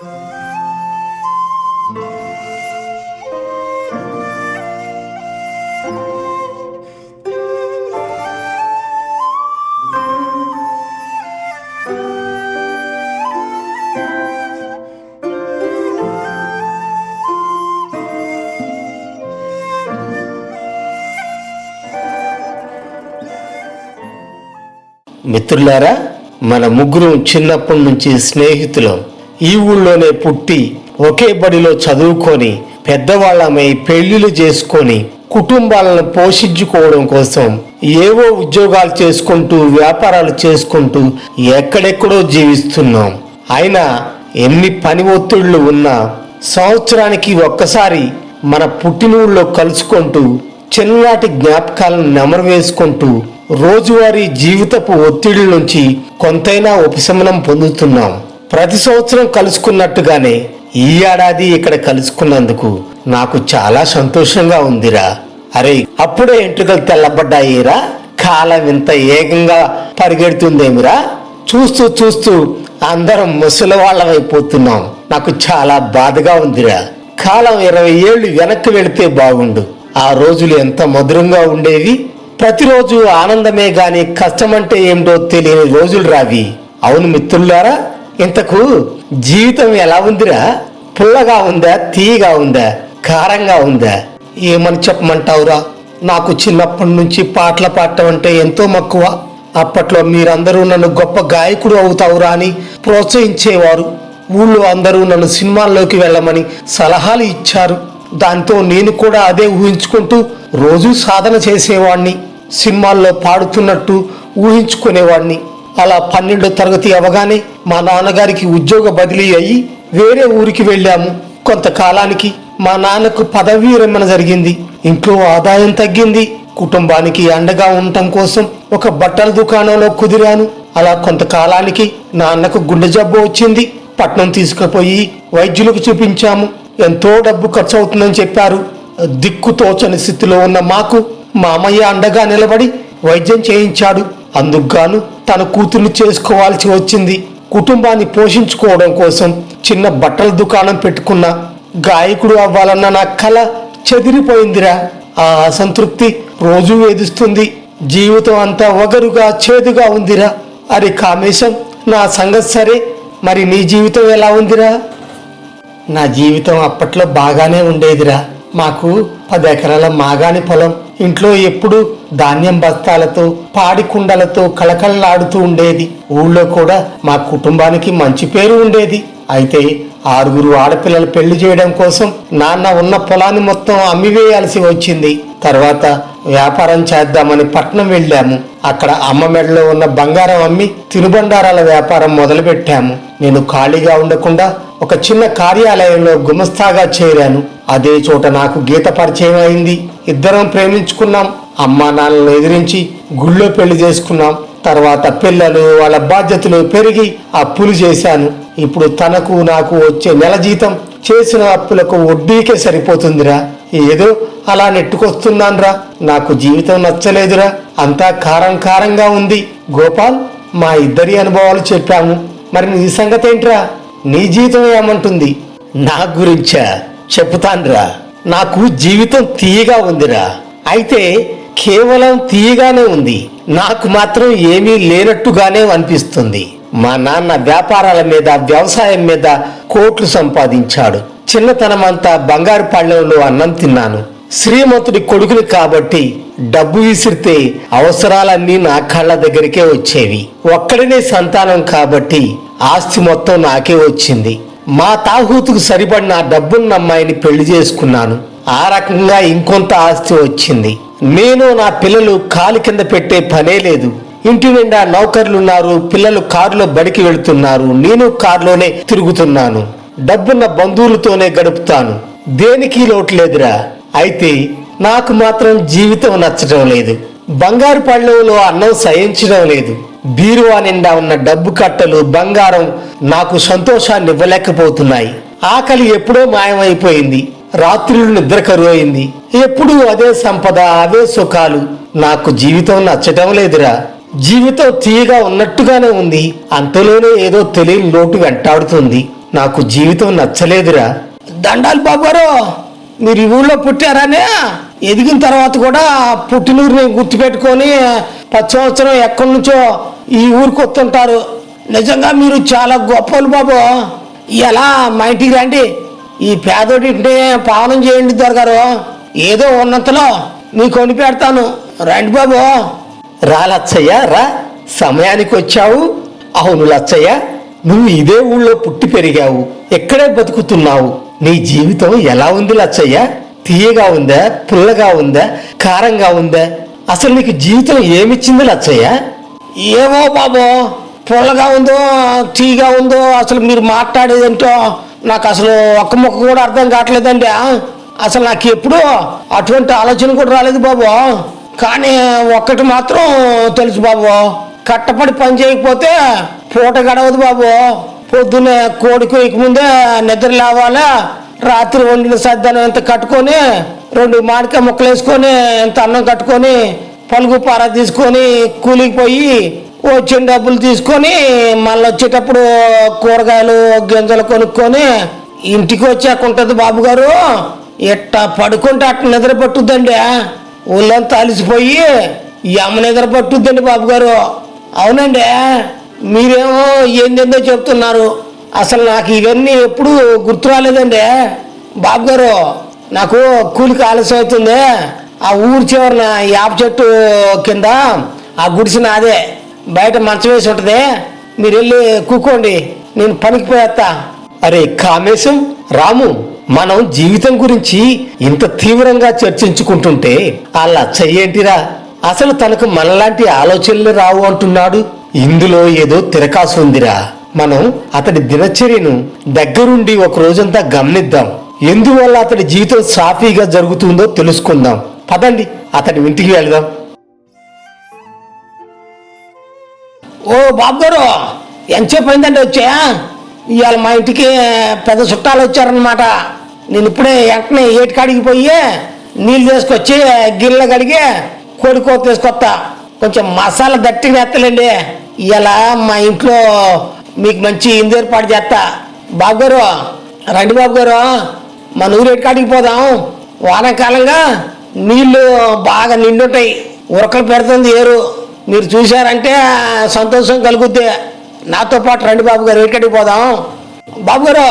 మిత్రులారా మన ముగ్గురు చిన్నప్పటి నుంచి స్నేహితులం. ఈ ఊళ్ళోనే పుట్టి ఒకే బడిలో చదువుకొని పెద్దవాళ్ళమై పెళ్ళిళ్ళు చేసుకొని కుటుంబాలను పోషించుకోవడం కోసం ఏవో ఉద్యోగాలు చేసుకుంటూ వ్యాపారాలు చేసుకుంటూ ఎక్కడెక్కడో జీవిస్తున్నాం. అయినా ఎన్ని పని ఒత్తిళ్ళు ఉన్నా సంవత్సరానికి ఒక్కసారి మన పుట్టినూళ్ళలో కలుసుకుంటూ చిన్ననాటి జ్ఞాపకాలను నెమరు వేసుకుంటూ రోజువారీ జీవితపు ఒత్తిడి నుంచి కొంతైనా ఉపశమనం పొందుతున్నాం. ప్రతి సంవత్సరం కలుసుకున్నట్టుగానే ఈ ఏడాది ఇక్కడ కలుసుకున్నందుకు నాకు చాలా సంతోషంగా ఉందిరా. అరే అప్పుడే ఎంట్రుకలు తెల్లబడ్డాయిరా. కాలం ఇంత ఏకంగా పరిగెడుతుందేమిరా? చూస్తూ చూస్తూ అందరం ముసలి వాళ్ళమైపోతున్నాం. నాకు చాలా బాధగా ఉందిరా. కాలం ఇరవై ఏళ్ళు వెనక్కి వెళితే బాగుండు. ఆ రోజులు ఎంత మధురంగా ఉండేవి. ప్రతిరోజు ఆనందమే గాని కష్టమంటే ఏమిటో తెలియని రోజులు రావి. అవును మిత్రులారా ఇంతకు జీవితం ఎలా ఉందిరా? పుల్లగా ఉందా? తీయగా ఉందా? కారంగా ఉందా? ఏమని చెప్పమంటావురా? నాకు చిన్నప్పటి నుంచి పాటలు పాడటం అంటే ఎంతో మక్కువ. అప్పట్లో మీరందరూ నన్ను గొప్ప గాయకుడు అవుతావురా అని ప్రోత్సహించేవారు. ఊళ్ళో అందరూ నన్ను సినిమాల్లోకి వెళ్ళమని సలహాలు ఇచ్చారు. దాంతో నేను కూడా అదే ఊహించుకుంటూ రోజూ సాధన చేసేవాణ్ణి. సినిమాల్లో పాడుతున్నట్టు ఊహించుకునేవాణ్ణి. అలా పన్నెండో తరగతి అవగానే మా నాన్నగారికి ఉద్యోగ బదిలీ అయ్యి వేరే ఊరికి వెళ్ళాము. కొంతకాలానికి మా నాన్నకు పదవీ విరమణ జరిగింది. ఇంట్లో ఆదాయం తగ్గింది. కుటుంబానికి అండగా ఉండటం కోసం ఒక బట్టల దుకాణంలో కుదిరాను. అలా కొంతకాలానికి నాన్నకు గుండె జబ్బు వచ్చింది. పట్నం తీసుకుపోయి వైద్యులకు చూపించాము. ఎంతో డబ్బు ఖర్చు అవుతుందని చెప్పారు. దిక్కు తోచని స్థితిలో ఉన్న మాకు మామయ్య అండగా నిలబడి వైద్యం చేయించాడు. అందుకుగాను తన కూతుర్ని చేసుకోవాల్సి వచ్చింది. కుటుంబాన్ని పోషించుకోవడం కోసం చిన్న బట్టల దుకాణం పెట్టుకున్న గాయకుడు అవ్వాలన్న నా కల చెదిరిపోయిందిరా. ఆ అసంతృప్తి రోజూ వేధిస్తుంది. జీవితం అంతా ఒగరుగా చేదుగా ఉందిరా. అరే కామేశం నా సంగతి సరే. మరి నీ జీవితం ఎలా ఉందిరా? నా జీవితం అప్పట్లో బాగానే ఉండేదిరా. మాకు పది ఎకరాల మాగాని పొలం. ఇంట్లో ఎప్పుడు ధాన్యం బస్తాలతో పాడి కుండలతో కళకళలాడుతూ ఉండేది. ఊళ్ళో కూడా మా కుటుంబానికి మంచి పేరు ఉండేది. అయితే ఆరుగురు ఆడపిల్లలు పెళ్ళి చేయడం కోసం నాన్న ఉన్న పొలాన్ని మొత్తం అమ్మివేయాల్సి వచ్చింది. తర్వాత వ్యాపారం చేద్దామని పట్నం వెళ్ళాము. అక్కడ అమ్మ మెడలో ఉన్న బంగారం అమ్మి తినుబండారాల వ్యాపారం మొదలుపెట్టాము. నేను ఖాళీగా ఉండకుండా ఒక చిన్న కార్యాలయంలో గుమస్తాగా చేరాను. అదే చోట నాకు గీత పరిచయం అయింది. ఇద్దరం ప్రేమించుకున్నాం. అమ్మా నాన్నలను ఎదిరించి గుళ్ళో పెళ్ళి చేసుకున్నాం. తర్వాత పిల్లలు వాళ్ళ బాధ్యతలు పెరిగి అప్పులు చేశాను. ఇప్పుడు తనకు నాకు వచ్చే నెల జీతం చేసిన అప్పులకు వడ్డీకే సరిపోతుందిరా. ఏదో అలా నెట్టుకొస్తున్నాన్రా. నాకు జీవితం నచ్చలేదురా. అంతా కారం కారంగా ఉంది. గోపాల్ మా ఇద్దరి అనుభవాలు చెప్పాము. మరి నీ సంగతి ఏంట్రా నీ జీవితం ఏమంటుంది? నా గురించా? చెప్తాన్రా నాకు జీవితం తీయగా ఉందిరా. అయితే కేవలం తీయగానే ఉంది. నాకు మాత్రం ఏమీ లేనట్టుగానే అనిపిస్తుంది. మా నాన్న వ్యాపారాల మీద వ్యవసాయం మీద కోట్లు సంపాదించాడు. చిన్నతనమంతా బంగారు పళ్ళెంలో అన్నం తిన్నాను. శ్రీమంతుడి కొడుకుని కాబట్టి డబ్బు విసిరితే అవసరాలన్నీ నా కళ్ళ దగ్గరికే వచ్చేవి. ఒక్కడినే సంతానం కాబట్టి ఆస్తి మొత్తం నాకే వచ్చింది. మా తాహూతుకు సరిపడిన డబ్బున్న అమ్మాయిని పెళ్ళి చేసుకున్నాను. ఆ రకంగా ఇంకొంత ఆస్తి వచ్చింది. నేను నా పిల్లలు కాలు కింద పెట్టే పనే లేదు. ఇంటి నిండా నౌకర్లున్నారు పిల్లలు కారులో బడికి వెళుతున్నారు నేను కారులోనే తిరుగుతున్నాను. డబ్బున్న బంధువులతోనే గడుపుతాను. దేనికి లోటు లేదురా? అయితే నాకు మాత్రం జీవితం నచ్చడం లేదు. బంగారు పళ్ళెంలో అన్నం సహించడం లేదు. బీరువా నిండా ఉన్న డబ్బు కట్టలు బంగారం నాకు సంతోషాన్ని ఇవ్వలేకపోతున్నాయి ఆకలి ఎప్పుడో మాయమైపోయింది. రాత్రులు నిద్ర కరువైంది. ఎప్పుడూ అదే సంపద అవే సుఖాలు. నాకు జీవితం నచ్చటం లేదురా. జీవితం తీయగా ఉన్నట్టుగానే ఉంది. అంతలోనే ఏదో తెలియని లోటు వెంటాడుతుంది. నాకు జీవితం నచ్చలేదురా. దండాలు బాబు మీరు ఈ ఊళ్ళో పుట్టారానే? ఎదిగిన తర్వాత కూడా పుట్టినూరిని గుర్తుపెట్టుకొని పది సంవత్సరం ఎక్కడి నుంచో ఈ ఊరికి వస్తుంటారు. నిజంగా మీరు చాలా గొప్పలు బాబు. ఎలా మా ఇంటికి రండి. ఈ పేదోడింటే పావనం చేయండి దొరగారు. ఏదో ఉన్నంతలో నీ కొని పెడతాను రండి బాబు. రా లచ్చయ్య రా. సమయానికి వచ్చావు. అవును లచ్చయ్య నువ్వు ఇదే ఊళ్ళో పుట్టి పెరిగావు. ఎక్కడే బతుకుతున్నావు? నీ జీవితం ఎలా ఉంది లచ్చయ్య? తీయగా ఉందా? పుల్లగా ఉందా? కారంగా ఉందా? అసలు నీకు జీవితం ఏమిచ్చింది లచ్చయ్య? ఏమో బాబో పుల్లగా ఉందో తీగా ఉందో అసలు మీరు మాట్లాడేదంటో నాకు అసలు ఒక్క ముక్క కూడా అర్థం కావట్లేదండి. అసలు నాకు ఎప్పుడూ అటువంటి ఆలోచన కూడా రాలేదు బాబు. కానీ ఒక్కటి మాత్రం తెలుసు బాబు. కట్టపడి పని చేయకపోతే పూట గడవదు బాబు. పొద్దున్నే కోడి ముందే నిద్ర లేవాలా. రాత్రి వండిన సద్దనం ఎంత కట్టుకొని రెండు మామిడికాయ ముక్కలు వేసుకొని ఎంత అన్నం కట్టుకొని పలుగు పార తీసుకొని కూలికి పోయి వచ్చిన డబ్బులు తీసుకొని మళ్ళీ వచ్చేటప్పుడు కూరగాయలు గింజలు కొనుక్కొని ఇంటికి వచ్చాక ఉంటుంది బాబు గారు. ఇట్టా పడుకుంటే అట్ట నిద్ర పట్టుద్దండి ఊళ్ళంతా అలిసిపోయి యమ నిద్ర పట్టుద్దండి బాబు గారు. అవునండి మీరేమో ఏందేందో చెప్తున్నారు. అసలు నాకు ఇవన్నీ ఎప్పుడు గుర్తు రాలేదండి బాబు గారు నాకు కూలికి ఆలస్యం అవుతుంది. ఆ ఊరి చివరిన యాప చెట్టు కింద ఆ గుడిసిన అదే బయట మంచం వేసి ఉంటుంది. మీరు వెళ్ళి కూకోండి నేను పనికి పోయేస్తా అరే కామేశం రాము మనం జీవితం గురించి ఇంత తీవ్రంగా చర్చించుకుంటుంటే అలా చెయ్యేంటిరా? అసలు తనకు మనలాంటి ఆలోచనలు రావు అంటున్నాడు. ఇందులో ఏదో తిరకాసు ఉందిరా. మనం అతడి దినచర్యను దగ్గరుండి ఒక రోజంతా గమనిద్దాం. ఎందువల్ల అతడి జీవితం సాఫీగా జరుగుతుందో తెలుసుకుందాం. పదండి అతడి ఇంటికి వెళదాం. ఓ బాబు గారు ఎంతసేపు అయిందంటే వచ్చా? ఇవాళ మా ఇంటికి పెద్ద చుట్టాలు వచ్చారనమాట నేను ఇప్పుడే వెంటనే ఏటికాడికి పోయి నీళ్ళు తీసుకొచ్చి గిన్నెలు కడిగి కోడి తీసుకొస్తా. కొంచెం మసాలా దట్టిగా ఎత్తలేండి ఇలా మా ఇంట్లో మీకు మంచి ఇందు ఏర్పాటు చేస్తా. బాబు గారు రండి బాబు గారు మన ఊరు ఎటుకాడికి పోదాం. వానాకాలంగా నీళ్ళు బాగా నిండుంటాయి. ఉరకలు పెడుతుంది ఏరు. మీరు చూశారంటే సంతోషం కలుగుద్ది. నాతో పాటు రండి బాబు గారు కాడికి పోదాం. బాబు గారు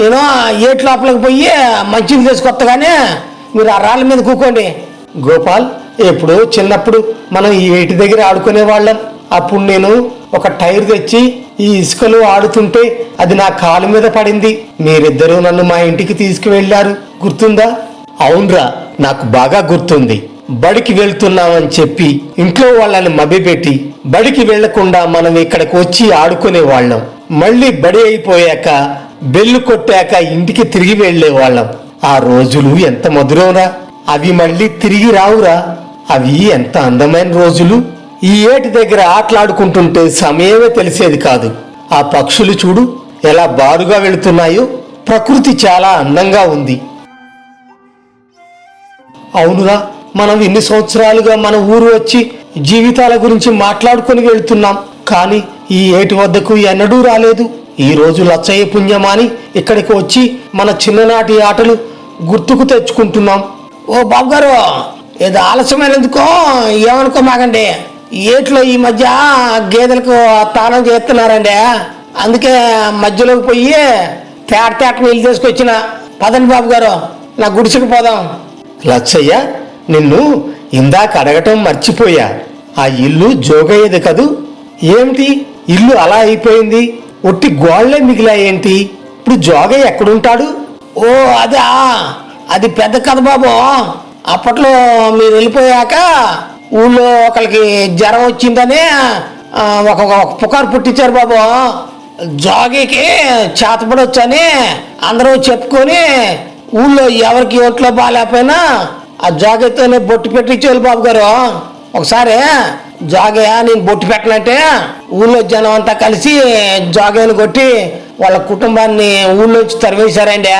నేను ఏటి లోపలికి పోయి మంచిని తీసుకొత్తగానే మీరు ఆ రాళ్ళ మీద కూకోండి. గోపాల్ ఎప్పుడు చిన్నప్పుడు మనం ఈ ఏటి దగ్గర ఆడుకునే వాళ్ళం అప్పుడు నేను ఒక టైర్ తెచ్చి ఈ ఇసుకలో ఆడుతుంటే అది నా కాలు మీద పడింది. మీరిద్దరూ నన్ను మా ఇంటికి తీసుకువెళ్ళారు. గుర్తుందా? అవునరా నాకు బాగా గుర్తుంది. బడికి వెళ్తున్నామని చెప్పి ఇంట్లో వాళ్ళని మభ్యపెట్టి బడికి వెళ్ళకుండా మనం ఇక్కడికి వచ్చి ఆడుకునే వాళ్ళం మళ్ళీ బడి అయిపోయాక బెల్లు కొట్టాక ఇంటికి తిరిగి వెళ్ళే వాళ్ళం ఆ రోజులు ఎంత మధురంరా అవి మళ్ళీ తిరిగి రావురా. అవి ఎంత అందమైన రోజులు. ఈ ఏటి దగ్గర ఆటలాడుకుంటుంటే సమయమే తెలిసేది కాదు. ఆ పక్షులు చూడు ఎలా బారుగా వెళుతున్నాయో. ప్రకృతి చాలా అందంగా ఉంది. అవునురా మనం ఇన్ని సంవత్సరాలుగా మన ఊరు వచ్చి జీవితాల గురించి మాట్లాడుకొని వెళ్తున్నాం. కానీ ఈ ఏటి వద్దకు ఎన్నడూ రాలేదు. ఈరోజు లచ్చయ్య పుణ్యమాని ఇక్కడికి వచ్చి మన చిన్ననాటి ఆటలు గుర్తుకు తెచ్చుకుంటున్నాం. ఓ బాబు గారు ఏదో ఆలస్యమైనందుకో ఏమనుకో మాకండి ఏట్లో ఈ మధ్య గేదెలకు తానం చేస్తున్నారండి. అందుకే మధ్యలోకి పోయి తేట తేట నీళ్ళు తీసుకొచ్చిన. పదండి బాబు గారు నా గుడిసెకి పోదాం. లచ్చయ్య నిన్ను ఇందాక అడగటం మర్చిపోయా. ఆ ఇల్లు జోగయ్యేది కదూ? ఏమిటి? ఇల్లు అలా అయిపోయింది? ఒట్టి గోళ్ళే మిగిలాయేంటి? ఇప్పుడు జోగయ్య ఎక్కడుంటాడు? ఓ అదా. అది పెద్ద కథ బాబు. అప్పట్లో మీరు వెళ్ళిపోయాక ఊళ్ళో ఒకరికి జ్వరం వచ్చిందని ఒక ఒక పుకారు పుట్టించారు బాబు. జోగికి చేతపడొచ్చని అందరూ చెప్పుకొని ఊళ్ళో ఎవరికి ఒంట్లో బాగాలేకపోయినా ఆ జోగితోనే బొట్టు పెట్టించేవాళ్ళు బాబు గారు. ఒకసారి జోగయ్య నేను బొట్టు పెట్టనంటే ఊళ్ళో జనం అంతా కలిసి జోగయ్యను కొట్టి వాళ్ళ కుటుంబాన్ని ఊళ్ళోంచి తరివేశారండి.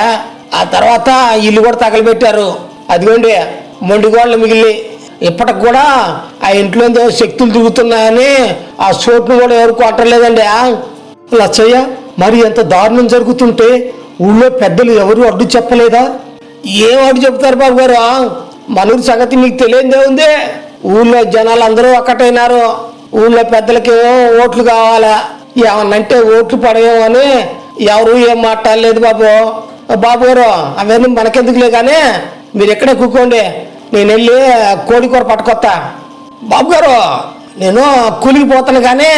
ఆ తర్వాత ఇల్లు కూడా తగలబెట్టారు. అదిగోండి మొండిగోళ్ళు మిగిలి. ఇప్పటికి కూడా ఆ ఇంట్లో శక్తులు తిరుగుతున్నాయని ఆ చోటును కూడా ఎవరు కొట్టలేదండి. లచ్చయ్య మరి ఎంత దారుణం జరుగుతుంటే ఊళ్ళో పెద్దలు ఎవరు అడ్డు చెప్పలేదా? ఏం అడ్డు చెప్తారు బాబు గారు? మనూరు సంగతి మీకు తెలియదే ఉంది. ఊళ్ళో జనాలు అందరూ ఒక్కటైనారు. ఊళ్ళో పెద్దలకేమో ఓట్లు కావాలా? ఏమన్నంటే ఓట్లు పడేమని ఎవరు ఏం మాట్లాడలేదు బాబు. బాబు గారు అవన్నీ మనకెందుకులే కానీ మీరు ఎక్కడే కూకోండి. నేను వెళ్ళి కోడికూర పట్టుకొస్తా. పట్టుకొత్తా బాబు గారు నేను కూలికి పోతాను కానీ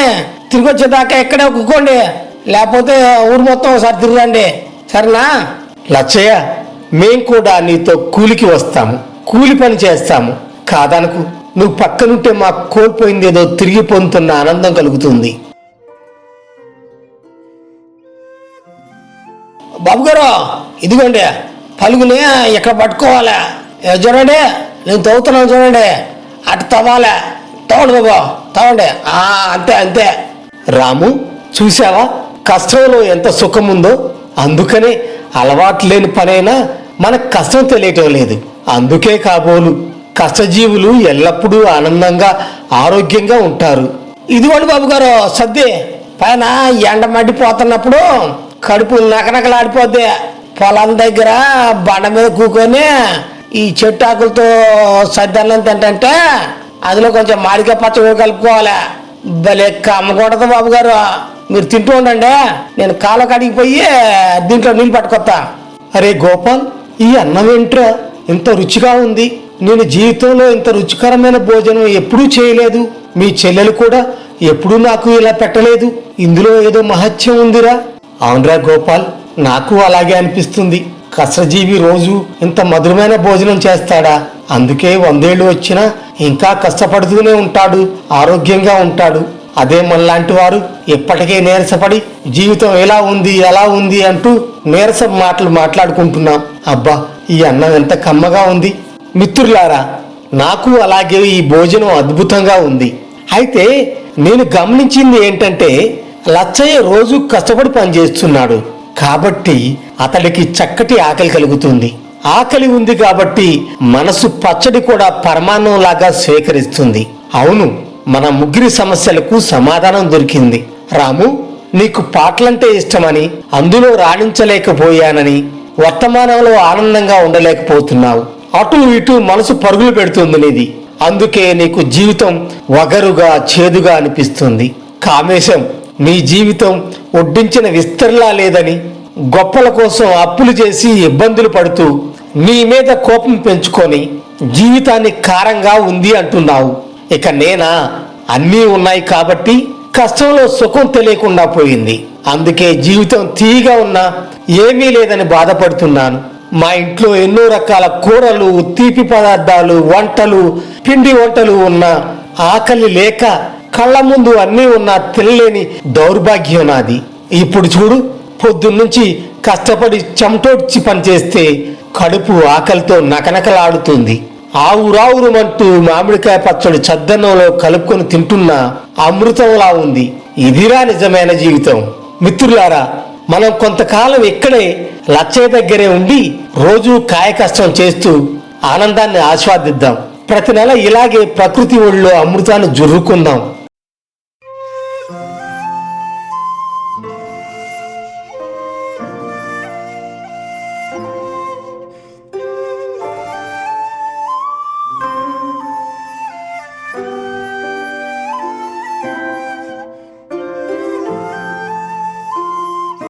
తిరిగి వచ్చేదాకా ఎక్కడే కూకోండి. లేకపోతే ఊరు మొత్తం ఒకసారి తిరగండి సరేనా? లచ్చయ్య మేం కూడా నీతో కూలికి వస్తాము. కూలి పని చేస్తాము. కాదనుకు. నువ్వు పక్కనుంటే మాకు కోల్పోయింది ఏదో తిరిగి పొందుతున్న ఆనందం కలుగుతుంది. బాబు గారు ఇదిగోండి పలుగుని ఎక్కడ పట్టుకోవాలా? ఏ చూడండి నేను తవ్వుతున్నాను చూడండి. అటు తవ్వాలా. తవ్వండి బాబా తవ్వండి. అంతే అంతే. రాము చూసావా కష్టంలో ఎంత సుఖం ఉందో అందుకనే అలవాటు లేని పనైనా మనకు కష్టం తెలియటం లేదు. అందుకే కాబోలు. కష్టజీవులు ఎల్లప్పుడూ ఆనందంగా ఆరోగ్యంగా ఉంటారు. ఇదిగోండి బాబు గారు సర్ది. పైన ఎండ మడిపోతున్నప్పుడు కడుపు నకనకలాడిపోద్ది. పొలం దగ్గర బండ మీద కూకొని ఈ చెట్టు ఆకులతో సర్దన్నం తింటంటే అందులో కొంచెం మాడికాయ పచ్చడి కలుపుకోవాలి. భలే కమ్మకూడదు బాబు గారు. మీరు తింటూ ఉండండి. నేను కాళ్ళ కడిగి పోయి దీంట్లో నీళ్ళు పట్టుకొస్తా. అరే గోపాల్ ఈ అన్నం ఏంట్రా? ఇంత రుచిగా ఉంది. నేను జీవితంలో ఇంత రుచికరమైన భోజనం ఎప్పుడూ చేయలేదు. మీ చెల్లెలు కూడా ఎప్పుడూ నాకు ఇలా పెట్టలేదు. ఇందులో ఏదో మహత్యం ఉందిరా. అవునరా గోపాల్ నాకు అలాగే అనిపిస్తుంది. కష్టజీవి రోజు ఇంత మధురమైన భోజనం చేస్తాడా? అందుకే వందేళ్ళు వచ్చినా ఇంకా కష్టపడుతూనే ఉంటాడు ఆరోగ్యంగా ఉంటాడు. అదే మనలాంటి వారు ఎప్పటికే నీరసపడి జీవితం ఎలా ఉంది ఎలా ఉంది అంటూ నీరస మాటలు మాట్లాడుకుంటున్నాం. అబ్బా ఈ అన్నం ఎంత కమ్మగా ఉంది. మిత్రులారా నాకు అలాగే ఈ భోజనం అద్భుతంగా ఉంది. అయితే నేను గమనించింది ఏంటంటే లచ్చయ్య రోజు కష్టపడి పనిచేస్తున్నాడు. కాబట్టి అతడికి చక్కటి ఆకలి కలుగుతుంది. ఆకలి ఉంది కాబట్టి మనసు పచ్చడి కూడా పరమాన్నం లాగా స్వీకరిస్తుంది. అవును మన ముగ్గురి సమస్యలకు సమాధానం దొరికింది. రాము నీకు పాటలంటే ఇష్టమని అందులో రాణించలేకపోయానని వర్తమానంలో ఆనందంగా ఉండలేకపోతున్నావు. అటు ఇటు మనసు పరుగులు పెడుతుంది నీది అందుకే నీకు జీవితం వగరుగా చేదుగా అనిపిస్తుంది. కామేశం నీ జీవితం ఒడ్డించిన విస్తరలా లేదని గొప్పల కోసం అప్పులు చేసి ఇబ్బందులు పడుతూ నీ మీద కోపం పెంచుకొని జీవితాన్ని కారంగా ఉంది అంటున్నావు. ఇక నేనా? అన్నీ ఉన్నాయి కాబట్టి కష్టంలో సుఖం తెలియకుండా పోయింది. అందుకే జీవితం తీగా ఉన్నా ఏమీ లేదని బాధపడుతున్నాను. మా ఇంట్లో ఎన్నో రకాల కూరలు తీపి పదార్థాలు వంటలు పిండి వంటలు ఉన్నా ఆకలి లేక కళ్ళ ముందు అన్నీ ఉన్నా తినలేని దౌర్భాగ్యం నాది. ఇప్పుడు చూడు పొద్దున్నుంచి కష్టపడి చెమటోడ్చి పనిచేస్తే కడుపు ఆకలితో నకనకలాడుతుంది. ఆవురావురుమంటూ మామిడికాయ పచ్చడి చద్దన్నంలో కలుపుకొని తింటున్నా అమృతంలా ఉంది. ఇదిరా నిజమైన జీవితం. మిత్రులారా మనం కొంతకాలం ఇక్కడే లచ్చయ్య దగ్గరే ఉండి రోజు కాయ కష్టం చేస్తూ ఆనందాన్ని ఆస్వాదిద్దాం. ప్రతి నెల ఇలాగే ప్రకృతి ఒళ్ళో అమృతాన్ని జుర్రుకుందాం.